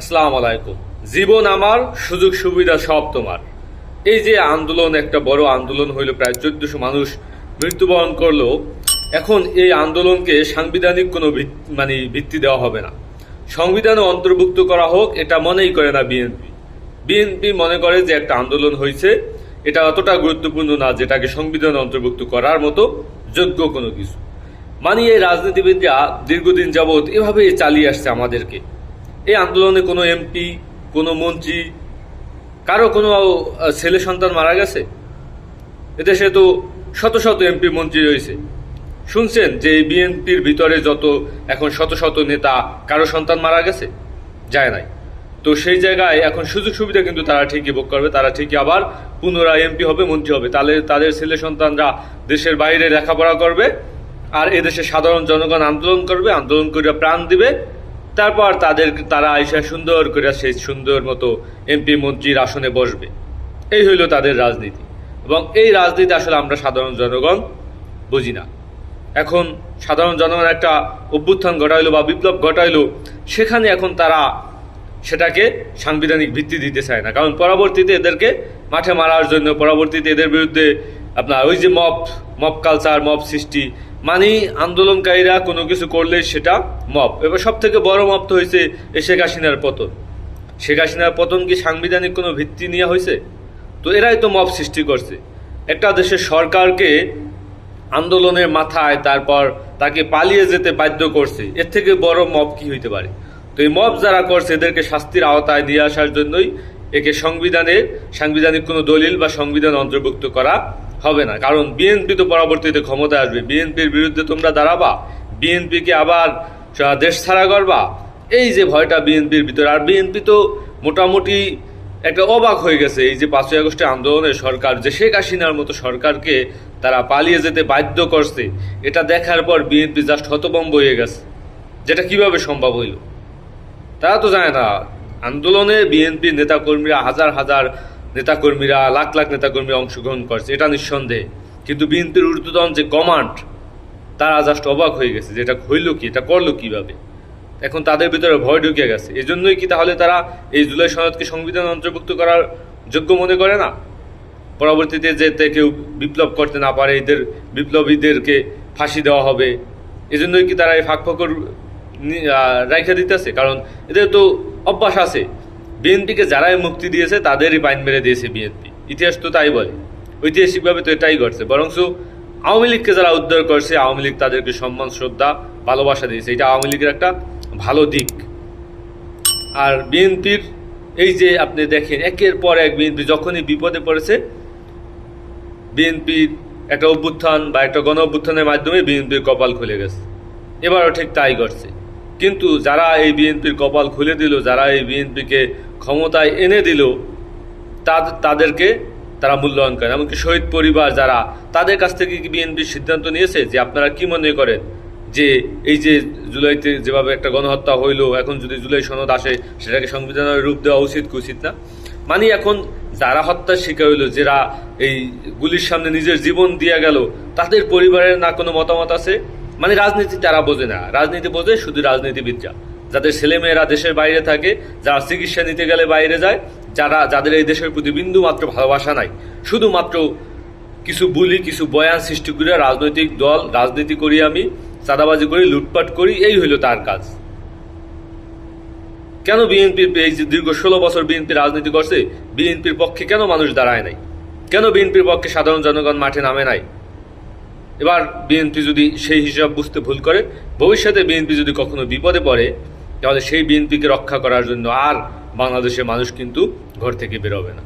আসসালামু আলাইকুম। জীবন আমার, সুযোগ সুবিধা সব তোমার। এই যে আন্দোলন, একটা বড় আন্দোলন হইল, প্রায় চোদ্দশো মানুষ মৃত্যুবরণ করল, এখন এই আন্দোলনকে সাংবিধানিক কোনো মানে ভিত্তি দেওয়া হবে না। সংবিধানে অন্তর্ভুক্ত করা হোক, এটা মনেই করে না বিএনপি। বিএনপি মনে করে যে একটা আন্দোলন হয়েছে এটা অতটা গুরুত্বপূর্ণ না, যেটাকে সংবিধানে অন্তর্ভুক্ত করার মতো যোগ্য কোনো কিছু। মানে এই রাজনীতিবিদরা দীর্ঘদিন যাবৎ এভাবেই চালিয়ে আসছে আমাদেরকে। এই আন্দোলনে কোনো এমপি, কোনো মন্ত্রী, কারও কোনো ছেলে সন্তান মারা গেছে? এদেশে তো শত শত এমপি মন্ত্রী রয়েছে। শুনছেন যে এই বিএনপির ভিতরে যত এখন শত শত নেতা, কারও সন্তান মারা গেছে? যায় নাই। তো সেই জায়গায় এখন সুযোগ সুবিধা কিন্তু তারা ঠিকই ভোগ করবে। তারা ঠিকই আবার পুনরায় এমপি হবে, মন্ত্রী হবে। তাহলে তাদের ছেলে সন্তানরা দেশের বাইরে লেখাপড়া করবে আর এদেশে সাধারণ জনগণ আন্দোলন করবে, আন্দোলন করে প্রাণ দিবে। তারপর তাদের, তারা আইসা সুন্দর করে সেই সুন্দর মতো এমপি মন্ত্রীর আসনে বসবে। এই হইল তাদের রাজনীতি। এবং এই রাজনীতি আসলে আমরা সাধারণ জনগণ বুঝি না। এখন সাধারণ জনগণ একটা অভ্যুত্থান ঘটাইলো বা বিপ্লব ঘটাইলো, সেখানে এখন তারা সেটাকে সাংবিধানিক ভিত্তি দিতে চায় না। কারণ পরবর্তীতে এদেরকে মাঠে মারার জন্য, পরবর্তীতে এদের বিরুদ্ধে আপনার ওই যে মব মব কালচার মব সৃষ্টি মানে আন্দোলনকারীরা কোনো কিছু করলে সেটা মব। এবার সব থেকে বড় মব তো হয়েছে শেখ হাসিনার পতন। শেখ হাসিনার পতন কি সাংবিধানিক কোনো ভিত্তি নেওয়া হয়েছে তো এরাই তো মব সৃষ্টি করছে। একটা দেশের সরকারকে আন্দোলনের মাথায় তারপর তাকে পালিয়ে যেতে বাধ্য করছে। এর থেকে বড় মব কি হইতে পারে? তো এই মব যারা করছে, এদেরকে শাস্তির আওতায় নিয়ে আসার জন্যই একে সংবিধানে সাংবিধানিক কোনো দলিল বা সংবিধান অন্তর্ভুক্ত করা হবে না। কারণ বিএনপি তো পরবর্তীতে ক্ষমতায় আসবে। বিএনপির বিরুদ্ধে তোমরা দাঁড়াবা বিএনপিকে আবার দেশ ছাড়া করবা। এই যে ভয়টা বিএনপির ভিতরে। আর বিএনপি তো মোটামুটি একটা অবাক হয়ে গেছে। এই যে পাঁচই আগস্টে আন্দোলনে সরকার, যে শেখ হাসিনার মতো সরকারকে তারা পালিয়ে যেতে বাধ্য করছে, এটা দেখার পর বিএনপি জাস্ট হতবম্ব হয়ে গেছে। যেটা কীভাবে সম্ভব হইল? তারা তো জানে না। আন্দোলনে বিএনপির নেতাকর্মীরা হাজার হাজার নেতাকর্মীরা, লাখ লাখ নেতাকর্মীরা অংশগ্রহণ করছে, এটা নিঃসন্দেহে। কিন্তু বিএনপির ঊর্ধ্বতন যে কমান্ড, তারা জাস্ট অবাক হয়ে গেছে যে এটা হইল কি, এটা করল কীভাবে? এখন তাদের ভিতরে ভয় ঢুকে গেছে। এই জন্যই কি তাহলে তারা এই জুলাই সনদকে সংবিধান অন্তর্ভুক্ত করার যোগ্য মনে করে না? পরবর্তীতে যাতে কেউ বিপ্লব করতে না পারে, এদের বিপ্লবীদেরকে ফাঁসি দেওয়া হবে। এজন্যই কি তারা এই ফাঁক ফকর রাইখা দিতেছে? কারণ এদের তো অভ্যাস আছে। বিএনপিকে যারাই মুক্তি দিয়েছে, তাদেরই পাইন মেরে দিয়েছে বিএনপি। ইতিহাস তো তাই বলে। ঐতিহাসিকভাবে তো এটাই ঘটছে। বরঞ্চ আওয়ামী লীগকে যারা উদ্ধার করছে, আওয়ামী লীগ তাদেরকে সম্মান, শ্রদ্ধা, ভালোবাসা দিয়েছে। এটা আওয়ামী লীগের একটা ভালো দিক। আর বিএনপির এই যে আপনি দেখেন, একের পর এক বিএনপি যখনই বিপদে পড়েছে, বিএনপির একটা অভ্যুত্থান বা একটা গণ অভ্যুত্থানের মাধ্যমে বিএনপির কপাল খুলে গেছে। এবারও ঠিক তাই ঘটছে। কিন্তু যারা এই বিএনপির কপাল খুলে দিল, যারা এই বিএনপিকে ক্ষমতায় এনে দিল, তাদ- তাদেরকে তারা মূল্যায়ন করেন এমনকি শহীদ পরিবার যারা, তাদের কাছ থেকে কি বিএনপির সিদ্ধান্ত নিয়েছে যে আপনারা কি মনে করেন যে এই যে জুলাইতে যেভাবে একটা গণহত্যা হইল, এখন যদি জুলাই সনদ আসে, সেটাকে সংবিধানের রূপ দেওয়া উচিত কি উচিত না? মানে এখন যারা হত্যার শিকার হইল, যারা এই গুলির সামনে নিজের জীবন দিয়ে গেল, তাদের পরিবারের না কোনো মতামত আছে? মানে রাজনীতি তারা বোঝে না। রাজনীতি বোঝে শুধু রাজনীতিবিদরা। যাদের ছেলেমেয়েরা দেশের বাইরে থাকে, যারা চিকিৎসা নিতে গেলে বাইরে যায়, যারা, যাদের এই দেশের প্রতি বিন্দু মাত্র ভালোবাসা নাই, শুধুমাত্র কিছু বুলি, কিছু বয়ান সৃষ্টি করে রাজনৈতিক দল, রাজনীতি করি আমি, চাঁদাবাজি করি, লুটপাট করি, এই হইল তার কাজ। কেন বিএনপির এই যে দীর্ঘ ষোলো বছর বিএনপি রাজনীতি করছে, বিএনপির পক্ষে কেন মানুষ দাঁড়ায় নাই? কেন বিএনপির পক্ষে সাধারণ জনগণ মাঠে নামে নাই? এবার বিএনপি যদি সেই হিসাব বুঝতে ভুল করে, ভবিষ্যতে বিএনপি যদি কখনো বিপদে পড়ে, তাহলে সেই বিএনপিকে রক্ষা করার জন্য আর বাংলাদেশের মানুষ কিন্তু ঘর থেকে বেরোবে না।